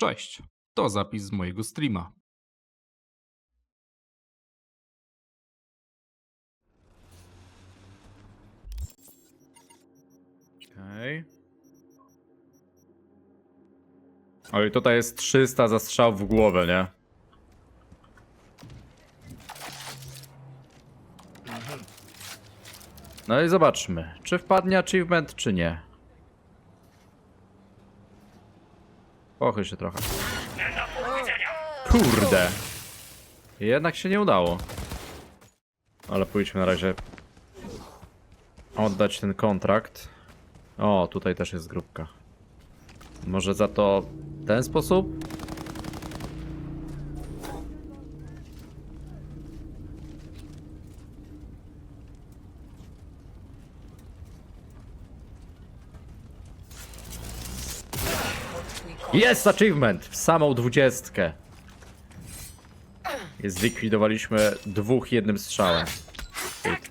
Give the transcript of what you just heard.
Cześć, to zapis z mojego streama. Okej. Oj, tutaj jest 300 zastrzał w głowę, nie? No i zobaczmy, czy wpadnie achievement, czy nie. Pochyl się trochę. Kurde. Jednak się nie udało. Ale pójdźmy na razie oddać ten kontrakt. O, tutaj też jest grupka. Może za to ten sposób? Jest achievement! W samą dwudziestkę. Zlikwidowaliśmy dwóch jednym strzałem. Pyk.